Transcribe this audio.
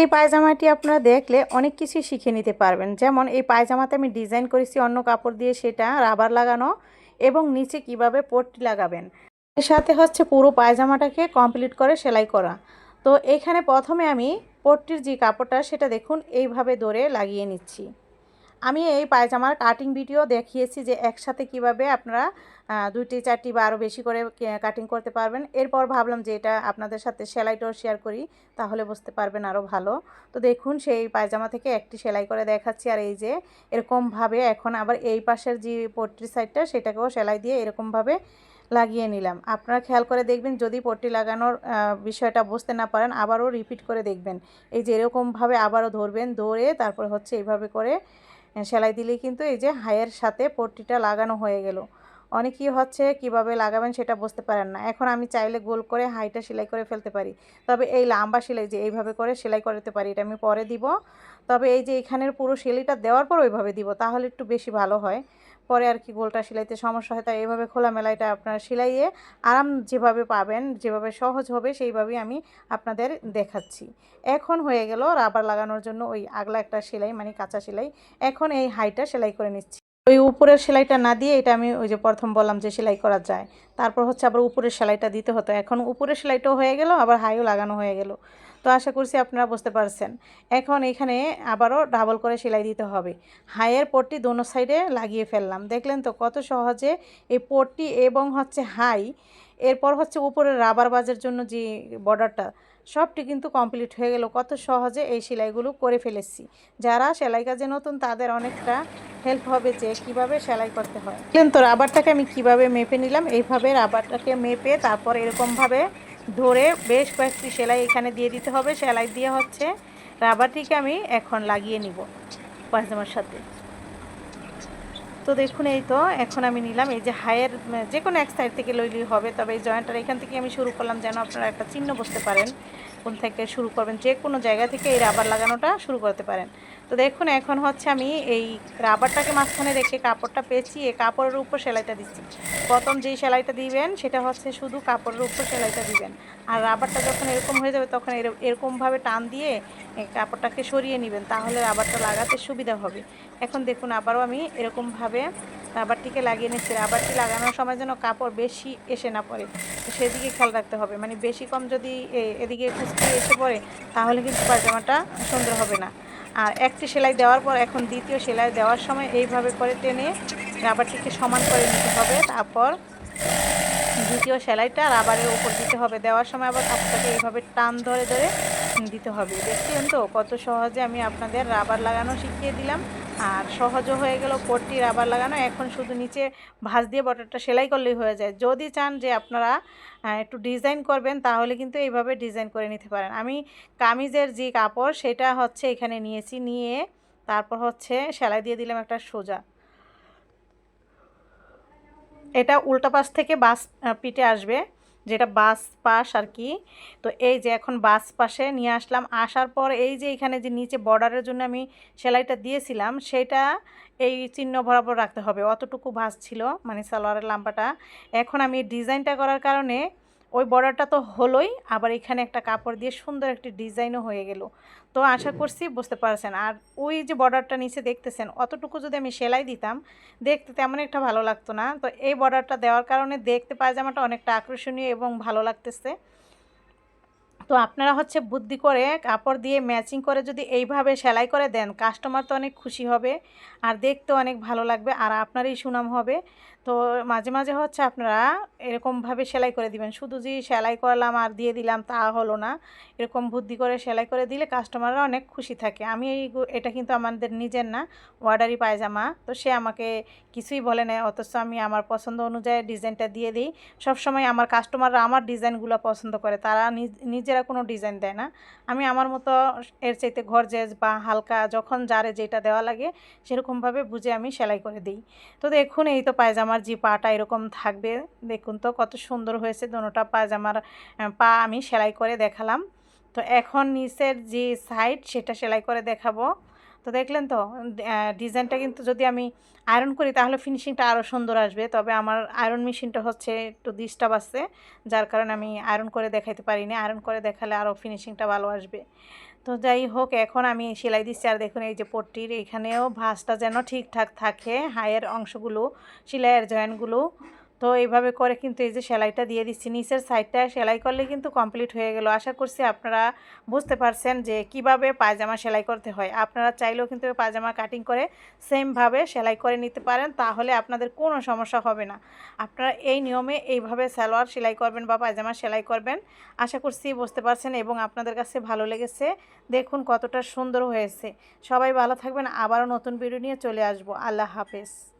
এই পায়জামাটি আপনারা দেখলে অনেক কিছুই শিখে নিতে পারবেন। যেমন এই পায়জামাতে আমি ডিজাইন করেছি অন্য কাপড় দিয়ে সেটা, রাবার লাগানো এবং নিচে কীভাবে পট্টি লাগাবেন। এর সাথে হচ্ছে পুরো পায়জামাটাকে কমপ্লিট করে সেলাই করা। তো এখানে প্রথমে আমি পট্টির যে কাপড়টা, সেটা দেখুন, এইভাবে ধরে লাগিয়ে নিচ্ছি। আমি এই পায়জামার কাটিং ভিডিও দেখিয়েছি যে একসাথে কীভাবে আপনারা দুইটি, চারটি বা আরও বেশি করে কাটিং করতে পারবেন। এরপর ভাবলাম যে এটা আপনাদের সাথে সেলাইটাও শেয়ার করি, তাহলে বুঝতে পারবেন আরও ভালো। তো দেখুন, সেই পায়জামা থেকে একটি সেলাই করে দেখাচ্ছি, আর এই যে এরকমভাবে এখন আবার এই পাশের যে পট্টির সাইডটা সেটাকেও সেলাই দিয়ে এরকমভাবে লাগিয়ে নিলাম। আপনারা খেয়াল করে দেখবেন, যদি পট্টি লাগানোর বিষয়টা বুঝতে না পারেন, আবারও রিপিট করে দেখবেন। এই যে এরকমভাবে আবারও ধরবেন, ধরে তারপর হচ্ছে এইভাবে করে সেলাই দিলে কিন্তু এই যে হায়ের সাথে পট্টিটা লাগানো হয়ে গেল। অনেকেই হচ্ছে কীভাবে লাগাবেন সেটা বুঝতে পারেন না। এখন আমি চাইলে গোল করে হাইটা সেলাই করে ফেলতে পারি। তবে এই লাম্বা সেলাই যে এইভাবে করে সেলাই করতে পারি, এটা আমি পরে দিব। তবে এই যে এখানের পুরো সেলাইটা দেওয়ার পর ওইভাবে দিব, তাহলে একটু বেশি ভালো হয়। পরে আর কি গোলটা সেলাইতে সমস্যা হয়, তাই এইভাবে খোলামেলা এটা আপনার সেলাইয়ে আরাম যেভাবে পাবেন, যেভাবে সহজ হবে সেইভাবেই আমি আপনাদের দেখাচ্ছি। এখন হয়ে গেল রাবার লাগানোর জন্য ওই আগলা একটা সেলাই মানে কাঁচা সেলাই। এখন এই হাইটা সেলাই করে নিচ্ছি। ওই উপরের সেলাইটা না দিয়ে এটা আমি ওই যে প্রথম বললাম যে সেলাই করা যায়। তারপর হচ্ছে আবার উপরের সেলাইটা দিতে হতো। এখন উপরের সেলাইটাও হয়ে গেল, আবার হাইও লাগানো হয়ে গেল। তো আশা করছি আপনারা বুঝতে পারছেন। এখন এখানে আবারও ডাবল করে সেলাই দিতে হবে। হাইয়ের পট্টি দোনো সাইডে লাগিয়ে ফেললাম। দেখলেন তো কত সহজে এই পট্টি এবং হচ্ছে হাই, এরপর হচ্ছে উপরের রাবার বাজের জন্য যে বর্ডারটা সবটি কিন্তু কমপ্লিট হয়ে গেল। কত সহজে এই সেলাইগুলো করে ফেলেছি। যারা সেলাই কাজে নতুন, তাদের অনেকটা হেল্প হবে যে কীভাবে সেলাই করতে হয়। কিন্তু রাবারটাকে আমি কীভাবে মেপে নিলাম? এইভাবে রাবারটাকে মেপে তারপর এরকমভাবে ধরে বেশ কয়েকটি সেলাই এখানে দিয়ে দিতে হবে। সেলাই দিয়ে হচ্ছে রাবারটিকে আমি এখন লাগিয়ে নিব পায়জামার সাথে। তো দেখুন, এই তো এখন আমি নিলাম। এই যে হায়ের যে কোনো এক সাইড থেকে লইলেই হবে, তবে এই জয়েন্টটা এখান থেকে আমি শুরু করলাম যেন আপনারা একটা চিহ্ন বসতে পারেন। কোন থেকে শুরু করবেন, যে কোনো জায়গা থেকে এই রাবার লাগানোটা শুরু করতে পারেন। তো দেখুন, এখন হচ্ছে আমি এই রাবারটাকে মাঝখানে রেখে কাপড়টা পেঁচিয়ে কাপড়ের উপর সেলাইটা দিচ্ছি। প্রথম যেই সেলাইটা দিবেন, সেটা হচ্ছে শুধু কাপড়ের উপর সেলাইটা দিবেন। আর রাবারটা যখন এরকম হয়ে যাবে, তখন এর- এরকমভাবে টান দিয়ে কাপড়টাকে সরিয়ে নেবেন, তাহলে রাবারটা লাগাতে সুবিধা হবে। এখন দেখুন, আবারও আমি এরকমভাবে রাবারটিকে লাগিয়ে নিচ্ছি। রাবারটি লাগানোর সময় যেন কাপড় বেশি এসে না পড়ে। সেদিকে খেয়াল রাখতে হবে। মানে বেশি কম যদি এদিকে কুচকি এসে পড়ে, তাহলে কিন্তু পায়জামাটা সুন্দর হবে না। আর একটি সেলাই দেওয়ার পর এখন দ্বিতীয় সেলাই দেওয়ার সময় এইভাবে করে টেনে রাবারটিকে সমান করে নিতে হবে। তারপর দ্বিতীয় সেলাইটা রাবারের উপর দিতে হবে। দেওয়ার সময় আবার কাপড়টাকে এইভাবে টান ধরে ধরে দিতে হবে। দেখছেন তো? কত সহজে আমি আপনাদের রাবার লাগানো শিখিয়ে দিলাম। আর সহজও হয়ে গেল পট্টি রাবার লাগানো। এখন শুধু নিচে ভাঁজ দিয়ে বটরটা সেলাই করলেই হয়ে যায়। যদি চান যে আপনারা একটু ডিজাইন করবেন, তাহলে কিন্তু এইভাবে ডিজাইন করে নিতে পারেন। আমি কামিজের যে কাপড়, সেটা হচ্ছে এখানে নিয়েছি। নিয়ে তারপর হচ্ছে সেলাই দিয়ে দিলাম একটা সোজা। এটা উল্টা পাশ থেকে বাস পিঠে আসবে। যেটা বাস পাশ আর কি তো এই যে এখন বাস পাশে নিয়ে আসলাম। আসার পর এই যে এখানে যে নিচে বর্ডারের জন্য আমি সেলাইটা দিয়েছিলাম, সেটা এই চিহ্ন বরাবর রাখতে হবে। অতটুকু ভাস ছিল মানে সালোয়ারের লাম্বাটা। এখন আমি ডিজাইনটা করার কারণে ওই বর্ডারটা তো হলোই, আবার এখানে একটা কাপড় দিয়ে সুন্দর একটি ডিজাইনও হয়ে গেল। তো আশা করছি বুঝতে পারছেন। আর ওই যে বর্ডারটা নিচে দেখতেছেন, অতটুকু যদি আমি সেলাই দিতাম, দেখতে তেমন একটা ভালো লাগতো না। তো এই বর্ডারটা দেওয়ার কারণে দেখতে পায়জামাটা অনেকটা আকর্ষণীয় এবং ভালো লাগতেছে। তো আপনারা হচ্ছে বুদ্ধি করে কাপড় দিয়ে ম্যাচিং করে যদি এইভাবে সেলাই করে দেন, কাস্টমার তো অনেক খুশি হবে, আর দেখতে অনেক ভালো লাগবে, আর আপনারই সুনাম হবে। তো মাঝে মাঝে হচ্ছে আপনারা এরকমভাবে সেলাই করে দিবেন। শুধু যে সেলাই করলাম আর দিয়ে দিলাম তা হলো না। এরকম বুদ্ধি করে সেলাই করে দিলে কাস্টমাররা অনেক খুশি থাকে। আমি এই এটা কিন্তু আমাদের নিজের না ওয়ার্ডারি পায়জামা। তো সে আমাকে কিছুই বলে না, অথচ আমি আমার পছন্দ অনুযায়ী ডিজাইনটা দিয়ে দিই। সবসময় আমার কাস্টমাররা আমার ডিজাইনগুলো পছন্দ করে। তারা নিজ- নিজেরা কোনো ডিজাইন দেয় না। আমি আমার মতো এর চাইতে গর্জেস বা হালকা যখন যারে যেটা দেওয়া লাগে, সেরকমভাবে বুঝে আমি সেলাই করে দিই। তো দেখুন, এই তো পায়জামার যে পাটা এরকম থাকবে দেখুন তো কত সুন্দর হয়েছে দোনোটা পায়জামার আহ, পা আমি সেলাই করে দেখালাম। তো এখন নিচের যে সাইড সেটা সেলাই করে দেখাবো। তো দেখলেন তো ডিজাইনটা কিন্তু যদি আমি আয়রন করি তাহলে ফিনিশিংটা আরও সুন্দর আসবে। তবে আমার আয়রন মেশিনটা হচ্ছে একটু ডিস্টার্ব আছে যার কারণে আমি আয়রন করে দেখাইতে পারিনি। আয়রন করে দেখালে আরও ফিনিশিংটা ভালো আসবে। তো যাই হোক, এখন আমি সেলাই দিচ্ছি। আর দেখুন, এই যে পট্টির এখানেও ভাঁজটা যেন ঠিকঠাক থাকে। হায়ের অংশগুলো, সেলাইয়ের জয়েন্টগুলো তো এইভাবে করে কিন্তু এই যে সেলাইটা দিয়ে দিচ্ছি। নিচের সাইডটা সেলাই করলে কিন্তু কমপ্লিট হয়ে গেল। আশা করছি আপনারা বুঝতে পারছেন যে কীভাবে পায়জামা সেলাই করতে হয়। আপনারা চাইলেও কিন্তু পায়জামা কাটিং করে সেমভাবে সেলাই করে নিতে পারেন, তাহলে আপনাদের কোনো সমস্যা হবে না। আপনারা এই নিয়মে এইভাবে সালোয়ার সেলাই করবেন বা পায়জামা সেলাই করবেন। আশা করছি বুঝতে পারছেন এবং আপনাদের কাছে ভালো লেগেছে। দেখুন কতটা সুন্দর হয়েছে। সবাই ভালো থাকবেন। আবারও নতুন ভিডিও নিয়ে চলে আসব। আল্লাহ হাফেজ।